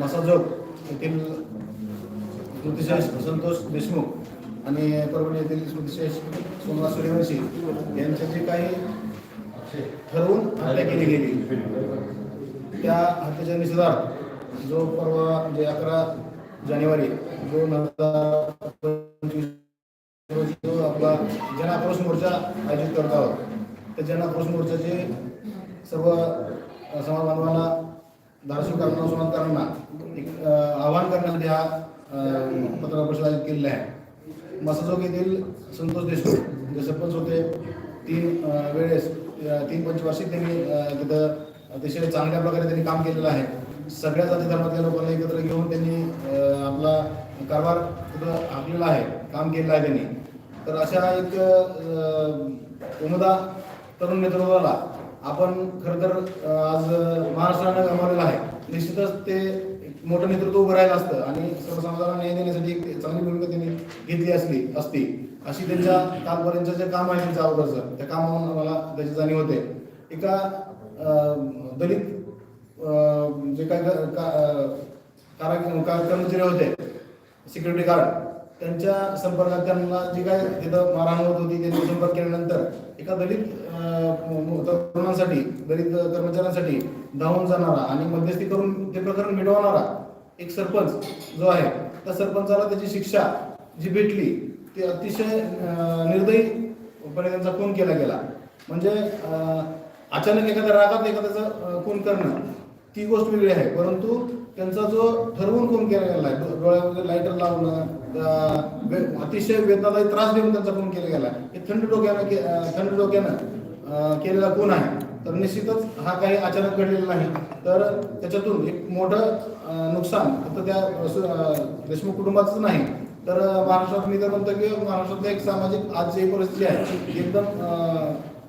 मसाजोग येथील स्मृतिशेष संतोष देशमुख आणि परभणी येथील स्मृतिशेष सोमनाथ सूर्यवंशी यांचे जे काही ठरवून हत्या केली गेली. त्या हत्येच्या निषेधार्थ जो परवा म्हणजे अकरा जानेवारी दोन हजार रोजी जो आपला जन आक्रोश मोर्चा आयोजित करत आहोत त्या जन आक्रोश मोर्चाचे सर्व अ, समाज बांधवांना धाराशिवकरांना उस्मानकरांना एक आवाहन करण्यासाठी हा अ, पत्रकार परिषद आयोजित केलेला आहे. मसाजोग येथील संतोष देशमुख जे सरपंच होते तीन वेळेस तीन पंचवार्षिक त्यांनी तिथं अतिशय चांगल्या प्रकारे त्यांनी काम केलेलं आहे. सगळ्या जाती धर्मातल्या लोकांना एकत्र घेऊन त्यांनी आपला कारभार तिथं आखलेला आहे काम केलेलं आहे त्यांनी. तर अशा एक उमदा तरुण नेतृत्वाला आपण खरं तर आज महाराष्ट्रानं गमावलेला आहे. निश्चितच ते एक मोठं नेतृत्व उभं राहिलं असतं आणि सर्व न्याय देण्यासाठी एक चांगली भूमिका त्यांनी घेतली असली असती. अशी त्यांच्या कालपर्यंतचं जे काम आहे त्यांच्या अगोदरचं त्या कामावरून मला त्याची जाणीव होते. एका दलित जे काय का- का- कर्मचारी होते सिक्युरिटी गार्ड त्यांच्या संपर्कात त्यांना जी काय तिथं मारहाण होत होती त्यांनी संपर्क केल्यानंतर एका दलित तरुणांसाठी दलित कर्मचाऱ्यांसाठी धावून जाणारा आणि मध्यस्थी करून ते प्रकरण मिटवणारा एक सरपंच जो आहे त्या सरपंचाला त्याची शिक्षा जी भेटली ती अतिशय निर्दयीपणे त्यांचा खून केला गेला. म्हणजे अचानक एखाद्या रागात एखाद्याचं खून करणं ती गोष्ट वेगळी आहे. परंतु त्यांचा जो ठरवून खून केला गेला आहे डोळ्यामध्ये लायटर लावणं अतिशय वेदनादायी त्रास देऊन त्यांचा खून केला गेला. हे थंड डोक्यानं के- थंड डोक्यानं केलेला खून आहे. तर निश्चितच हा काही अचानक घडलेला नाही. तर त्याच्यातून एक मोठं नुकसान फक्त त्या देशमुख कुटुंबाचंच नाही. तर महाराष्ट्रात मी तर म्हणतो की महाराष्ट्रात एक सामाजिक आज जी परिस्थिती आहे एकदम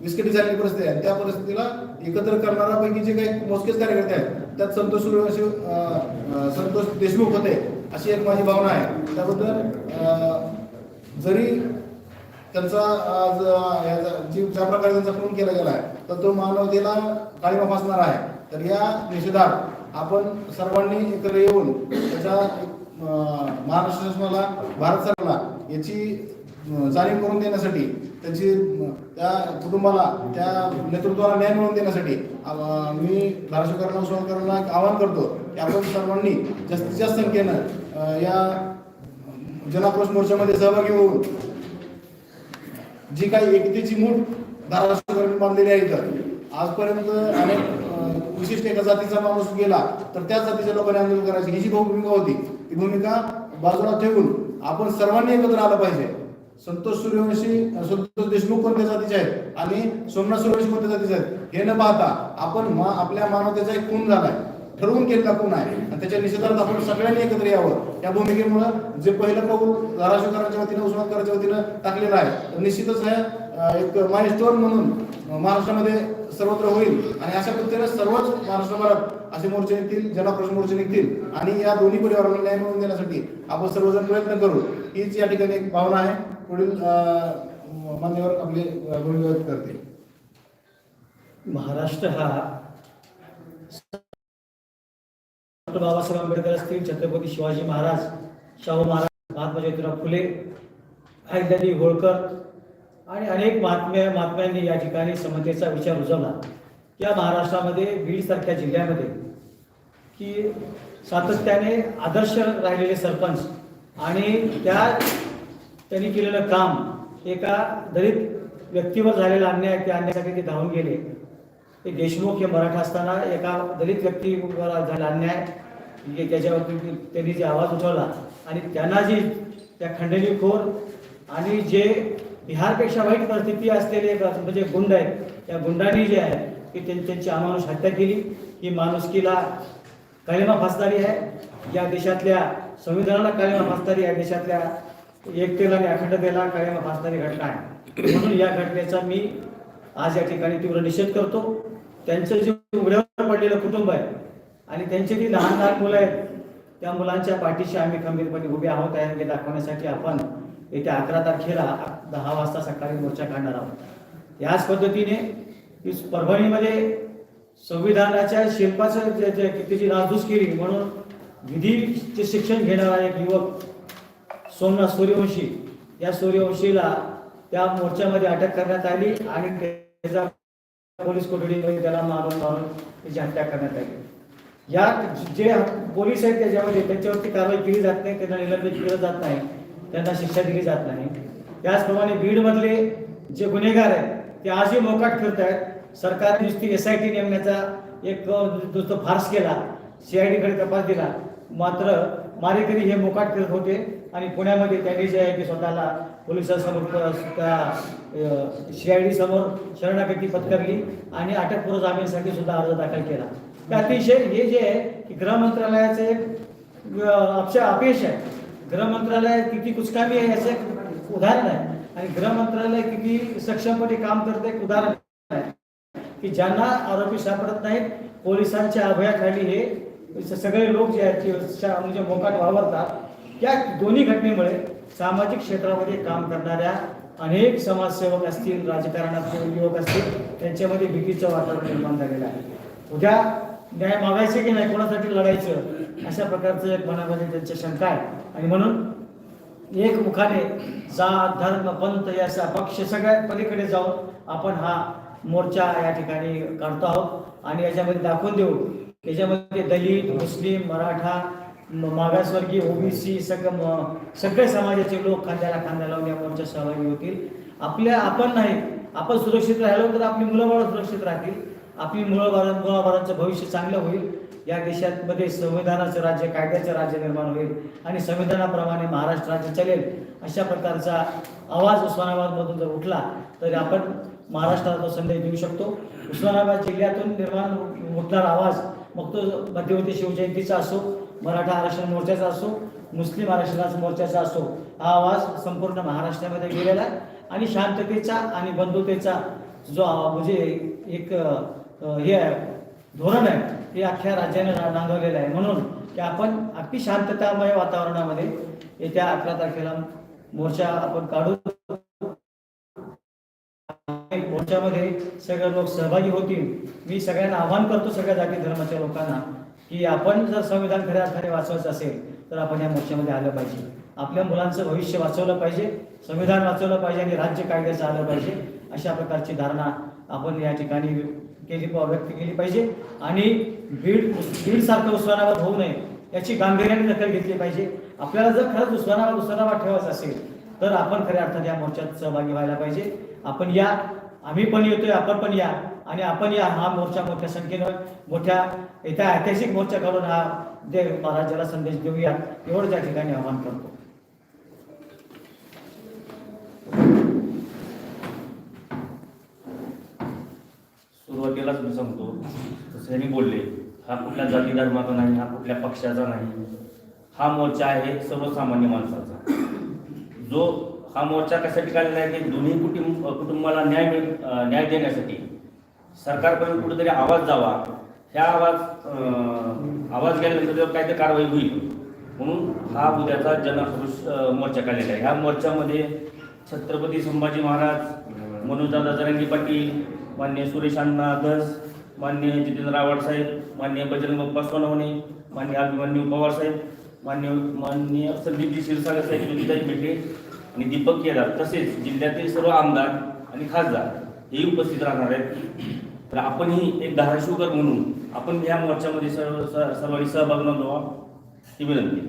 विस्कटी झालेली परिस्थिती आहे. त्या परिस्थितीला एकत्र करणाऱ्यापैकी जे काही मोजकेच कार्यकर्ते आहेत त्यात संतोष संतोष देशमुख होते. अशी एक माझी भावना आहे. त्याबद्दल जरी त्यांचा आज जी ज्या प्रकारे त्यांचा खून केला गेला आहे तर तो मानवतेला काळीमा फासणार आहे. तर या निषेधात आपण सर्वांनी एकत्र येऊन त्याच्या महाराष्ट्र शासनाला भारत सरकारला याची जाणीव करून देण्यासाठी त्याची त्या कुटुंबाला त्या नेतृत्वाला न्याय मिळवून देण्यासाठी मी धाराशिवकरांना उस्मानकरांना एक आवाहन करतो की आपण सर्वांनी जास्तीत जास्त संख्येनं या जनाक्रोश मोर्चामध्ये सहभागी होऊन जी काही एकतेची मूठ धाराशिवकरांनी बांधलेली आहे इथं आजपर्यंत अनेक विशिष्ट एका जातीचा माणूस गेला तर त्या जातीच्या लोकांनी आंदोलन करायची. ही जी भूमिका होती ती भूमिका बाजूला ठेवून आपण सर्वांनी एकत्र आलं पाहिजे. संतोष सूर्यवंशी संतोष देशमुख कोणत्या जातीचे आहेत? आणि सोमनाथ सूर्यवंशी कोणत्या जातीचे आहेत? हे न पाहता आपण मा- आपल्या मानवतेचा एक कोण झालाय. ठरवून केलेला कोण आहे. आणि त्याच्या निषेधार्थ आपण सगळ्यांनी एकत्र यावं. या भूमिकेमुळं जे पहिलं पाऊल धाराशिवकरांच्या वतीनं उस्मानकरांच्या वतीनं टाकलेलं आहे तर निश्चितच हे एक माइलस्टोन म्हणून महाराष्ट्रामध्ये सर्वत्र होईल. आणि अशा पद्धतीने सर्वच महाराष्ट्रभरात असे मोर्चे निघतील जनाक्रोश मोर्चे निघतील. आणि या दोन्ही परिवाराला न्याय मिळवून देण्यासाठी आपण सर्वजण प्रयत्न करू. हीच या ठिकाणी एक भावना आहे. पुढील मान्यवर आपले भूमिका व्यक्त महाराष्ट्र हा डॉक्टर बाबासाहेब आंबेडकर असतील छत्रपती शिवाजी महाराज शाहू महाराज महात्मा ज्योतिराव फुले अहिल्यादेवी होळकर आणि अनेक महात्म्या महात्म्यांनी या ठिकाणी समतेचा विचार रुजवला. या महाराष्ट्रामध्ये बीडसारख्या जिल्ह्यामध्ये की सातत्याने आदर्श राहिलेले सरपंच आणि त्या त्यांनी केलेलं काम एका दलित व्यक्तीवर झालेला अन्याय त्या अन्यायासाठी ते धावून गेले. ते देशमुख हे मराठा असताना एका दलित व्यक्तीवर झाला अन्याय त्याच्यावरती त्यांनी जे आवाज उठवला आणि त्यांना जी त्या खंडणीखोर आणि जे बिहारपेक्षा वाईट परिस्थिती असलेले एक म्हणजे गुंड आहेत त्या गुंडांनी जे आहे की त्यांची अमानुष हत्या केली. ही माणुसकीला काळीमा फासणारी आहे. या देशातल्या संविधानाला काळीमा फासणारी या देशातल्या एकतेला आणि अखंडतेला कायम भासणारी घटना आहे. म्हणून या घटनेचा मी आज या ठिकाणी तीव्र निषेध करतो. त्यांचं जे उघड्यावर पडलेलं कुटुंब आहे आणि त्यांची जी लहान लहान मुलं आहेत त्या मुलांच्या पाठीशी आम्ही खंबीरपणे उभे आहोत. आहे हे दाखवण्यासाठी आपण येत्या अकरा तारखेला दहा वाजता सकाळी मोर्चा काढणार आहोत. याच पद्धतीने परभणीमध्ये संविधानाच्या शिल्पाचं कितीची जे त्याची केली म्हणून विधीचे शिक्षण घेणारा एक युवक सोमनाथ सूर्यवंशी. या सूर्यवंशीला त्या मोर्चामध्ये अटक करण्यात आली आणि त्याचा पोलीस कोठडीमध्ये त्याला मारून मारून त्याची हत्या करण्यात आली. या जे पोलीस आहेत त्याच्यामध्ये त्यांच्यावरती कारवाई केली जात नाही त्यांना निलंबित केलं जात नाही त्यांना शिक्षा दिली जात नाही. त्याचप्रमाणे बीडमधले जे गुन्हेगार आहेत ते आजही मोकाट फिरत आहेत सरकारने नुसती एस आय टी नेमण्याचा एक अ, नुसतं फार्स केला सी आय डीकडे तपास दिला. मात्र मारेकरी हे मोकाट फिरत होते. आणि पुण्यामध्ये त्यांनी जे आहे ते स्वतःला पोलिसांसमोर त्या आय समोर शरणागती पत्करली आणि अटकपूर्व जामीनसाठी सुद्धा अर्ज दाखल केला. तर अतिशय हे जे आहे की गृह मंत्रालयाचं एक अपशा अपयश आहे. गृह मंत्रालय किती कुचकामी आहे याचं एक उदाहरण आहे. आणि गृह मंत्रालय किती सक्षमपणे काम करते एक उदाहरण आहे. की ज्यांना आरोपी सापडत नाहीत पोलिसांच्या अभयाखाली हे सगळे लोक जे आहेत म्हणजे मोकाट वावरतात या दोन्ही घटनेमुळे सामाजिक क्षेत्रामध्ये काम करणाऱ्या अनेक समाजसेवक असतील राजकारणात युवक असतील त्यांच्यामध्ये भीतीचं वातावरण निर्माण झालेलं आहे. उद्या न्याय मागायचे की नाही कोणासाठी लढायचं अशा प्रकारचं एक मनामध्ये त्यांच्या शंका आहे. आणि म्हणून एक मुखाने जात धर्म पंत याचा पक्ष सगळ्यात पलीकडे जाऊन आपण हा मोर्चा या ठिकाणी काढतो आहोत. आणि याच्यामध्ये दाखवून देऊ याच्यामध्ये दलित मुस्लिम मराठा मागासवर्गीय ओबीसी सगळं सगळे समाजाचे लोक खांद्याला खांदा लावून या मोर्चात सहभागी होतील. आपल्या आपण नाही आपण सुरक्षित राहिलो तर आपली मुलं बाळ सुरक्षित राहतील. आपली मुलं बाळ मुलाबाळांचं भविष्य चांगलं होईल. या देशात मध्ये संविधानाचं राज्य कायद्याचं राज्य निर्माण होईल आणि संविधानाप्रमाणे महाराष्ट्र राज्य चालेल अशा प्रकारचा आवाज उस्मानाबादमधून जर उठला तर आपण महाराष्ट्राला तो संदेश देऊ शकतो. उस्मानाबाद जिल्ह्यातून निर्माण उठणारा आवाज मग तो मध्यवर्ती शिवजयंतीचा असो मराठा आरक्षण मोर्चाचा असो मुस्लिम आरक्षणाचा मोर्चाचा असो हा आवाज संपूर्ण महाराष्ट्रामध्ये गेलेला आहे. आणि शांततेचा आणि बंधुतेचा जो म्हणजे एक हे आहे, धोरण आहे हे अख्ख्या राज्याने नांदवलेलं आहे. म्हणून की आपण अगदी शांततामय वातावरणामध्ये येत्या अकरा तारखेला मोर्चा आपण काढू. मोर्चामध्ये सगळे लोक सहभागी होतील. मी सगळ्यांना आवाहन करतो सगळ्या जाती धर्माच्या लोकांना की आपण जर संविधान खऱ्या अर्थाने वाचवायचं असेल तर आपण या मोर्चामध्ये आलं पाहिजे. आपल्या मुलांचं भविष्य वाचवलं पाहिजे संविधान वाचवलं पाहिजे आणि राज्य कायद्याचं आलं पाहिजे अशा प्रकारची धारणा आपण या ठिकाणी केली व्यक्त केली पाहिजे. आणि बीड बीड सारखं उस्मानाबाद होऊ नये याची गांभीर्याने दखल घेतली पाहिजे. आपल्याला जर खरंच उस्मानाबाद उस्मानाबाद ठेवायचं असेल तर आपण खऱ्या अर्थाने या मोर्चात सहभागी व्हायला पाहिजे. आपण या आम्ही पण येतोय आपण पण या. आणि आपण या हा मोर्चा मोठ्या संख्येनं मोठ्या इथे ऐतिहासिक मोर्चा करून हा दे महाराजाला संदेश देऊया. एवढं त्या ठिकाणी आवाहन करतो. सुरुवातीलाच मी सांगतो जसं मी बोलले हा कुठल्या जाती धर्माचा नाही हा कुठल्या पक्षाचा नाही हा मोर्चा आहे सर्वसामान्य माणसाचा. जो हा मोर्चा कशासाठी ठिकाणी आहे की दोन्ही कुटुंब कुटुंबाला न्याय मिळ न्याय देण्यासाठी. सरकारपर्यंत कुठेतरी आवाज जावा ह्या आवाज आवाज गेल्यानंतर त्यावर काहीतरी कारवाई होईल. म्हणून हा उद्याचा जनआक्रोश मोर्चा काढलेला आहे. ह्या मोर्चामध्ये छत्रपती संभाजी महाराज मनोजदादा जरंगी पाटील मान्य सुरेश अण्णा धस मान्य जितेंद्र आव्हाड साहेब मान्य बजरंग बाप्पा सोनवणे मान्य अभिमन्यू पवार साहेब मान्य मान्य संदीपजी क्षीरसागर साहेब योगिताजी भेटे आणि दीपक केदार तसेच जिल्ह्यातील सर्व आमदार आणि खासदार हेही उपस्थित राहणार आहेत. तर आपणही एक धाराशिवकर म्हणून आपण या मोर्चामध्ये सर्व सर्वांनी सहभाग नोंदवा. ही विनंती.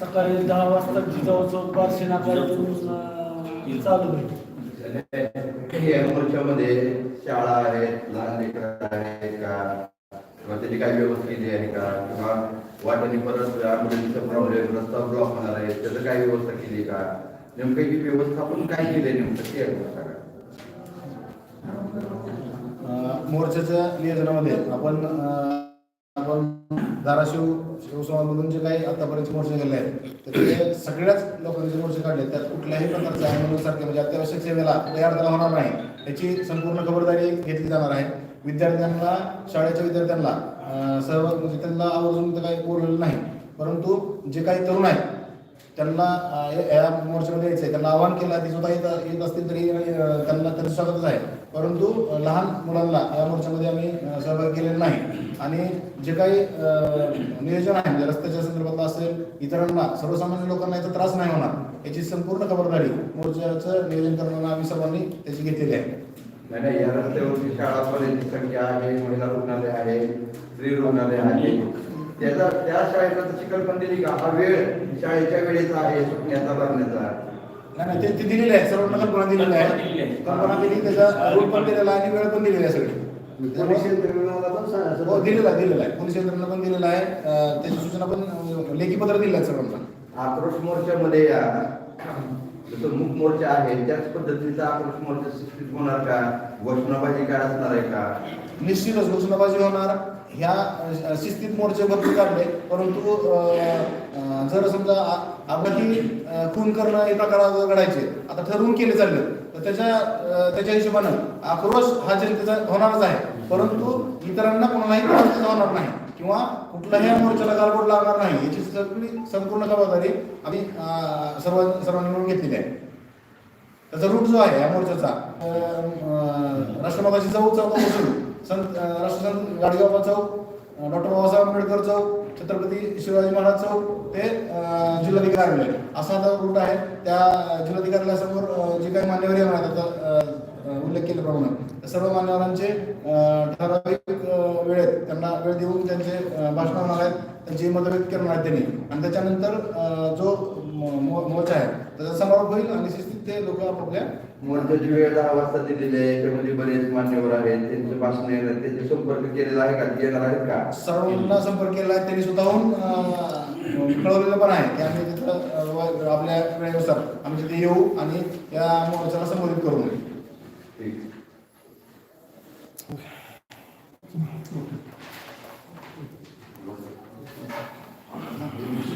सकाळी दहा वाजता जिजाऊ चौक पारशी नाक्यावरून चालू होईल. या मोर्चामध्ये? शाळा आहेत लहान लेकरं आहेत का? किंवा त्याची काही व्यवस्था केली आहे का किंवा वाटेने परत ॲम्ब्युलन्सचा प्रॉब्लेम रस्ता ब्लॉक होणार आहे त्याचं काय व्यवस्था केली का नेमकं ही व्यवस्थापन काय केलंय नेमकं ते सांगा मोर्चाच्या नियोजनामध्ये आपण uh, आपण धाराशिव शिवसमाजमधून जे काही आतापर्यंत मोर्चे गेले आहेत तर ते सगळ्याच लोकांचे मोर्चे काढले त्यात कुठल्याही प्रकारचा ॲम्ब्युलन्स सारखे म्हणजे अत्यावश्यक सेवेला तयार त्याला होणार नाही. याची संपूर्ण खबरदारी घेतली जाणार आहे. विद्यार्थ्यांना शाळेच्या विद्यार्थ्यांना सर्व म्हणजे त्यांना आवर्जून तर काही बोललेलं नाही. परंतु जे काही तरुण आहेत त्यांना या- मोर्चामध्ये यायचं आहे त्यांना आवाहन केलं आहे, ते सुद्धा येत येत असतील तरी त्यांना त्यांचं स्वागतच आहे. परंतु लहान मुलांना या मोर्चामध्ये आम्ही सहभाग केलेला नाही. आणि जे काही नियोजन आहे म्हणजे रस्त्याच्या संदर्भात असेल इतरांना सर्वसामान्य लोकांना याचा त्रास नाही होणार याची संपूर्ण खबरदारी मोर्चाचं नियोजन करताना आम्ही सर्वांनी त्याची घेतलेली आहे. नाही नाही या रस्त्यावरती शाळा कॉलेजची संख्या आहे महिला रुग्णालय आहे स्त्री रुग्णालय आहे. त्याचा त्या शाळेला तशी कल्पना दिली का? हा वेळ शाळेच्या वेळेचा आहे सुटण्याचा भरण्याचा. नाही ते ते दिलेलं आहे. सर्वांना कल्पना दिलेली आहे? दिलेली. कल्पना दिली त्याचा रूट पण दिलेला आणि वेळ पण दिलेली आहे सगळी. पोलीस यंत्रणेला पण हो दिलेला आहे दिलेला आहे. पोलीस यंत्रणा पण दिलेला आहे. त्याची सूचना पण लेखी पत्र दिलं आहे सर्वांना. आक्रोश मोर्चामध्ये या. जसं मुख मोर्चा आहे. त्याच पद्धतीचा आक्रोश मोर्चा शिस्तीत होणार का? घोषणाबाजी काय असणार आहे का? निश्चितच घोषणाबाजी होणार. ह्या शिस्तीत मोर्चे भरपूर काढले. परंतु जर समजा अपघाती खून करणं हे प्रकार घडायचे. आता ठरवून केले चालले. तर त्याच्या त्याच्या हिशोबानं आक्रोश हा जनतेचा होणारच आहे. परंतु इतरांना कोणालाही होणार नाही. किंवा कुठल्याही या मोर्चाला गालबोट लागणार नाही याची सगळी संपूर्ण जबाबदारी आम्ही सर्व सर्वांनी मिळून घेतलेली आहे. त्याचा रूट जो आहे या मोर्चाचा अं, अं, चौक चौकापासून संत राष्ट्रसंत गाडगेबाबा चौक डॉक्टर बाबासाहेब आंबेडकर चौक छत्रपती शिवाजी महाराज चौक ते जिल्हाधिकारी असा आता रूट आहे. त्या जिल्हाधिकाऱ्याला समोर जे काही मान्यवर येणार उल्लेख केल्याप्रमाणे. सर्व मान्यवरांचे ठराविक वेळेत त्यांना वेळ देऊन त्यांचे भाषण होणार आहेत. त्यांची मतं व्यक्त करणार आहेत त्यांनी. आणि त्याच्यानंतर जो मोर्चा आहे त्याचा समारोप होईल आणि शिस्तीत ते लोक आपापल्या मोर्चाची वेळ दहा वाजता दिलेली आहे. त्यामध्ये बरेच मान्यवर आहेत. त्यांचे भाषण येणार त्यांचे संपर्क केलेला आहे का? येणार आहेत का? सर्वांना संपर्क केला आहे. त्यांनी स्वतःहून कळवलेलं पण आहे. की आम्ही तिथं आपल्या वेळेनुसार आम्ही तिथे येऊ आणि या मोर्चाला संबोधित करू. ठीक.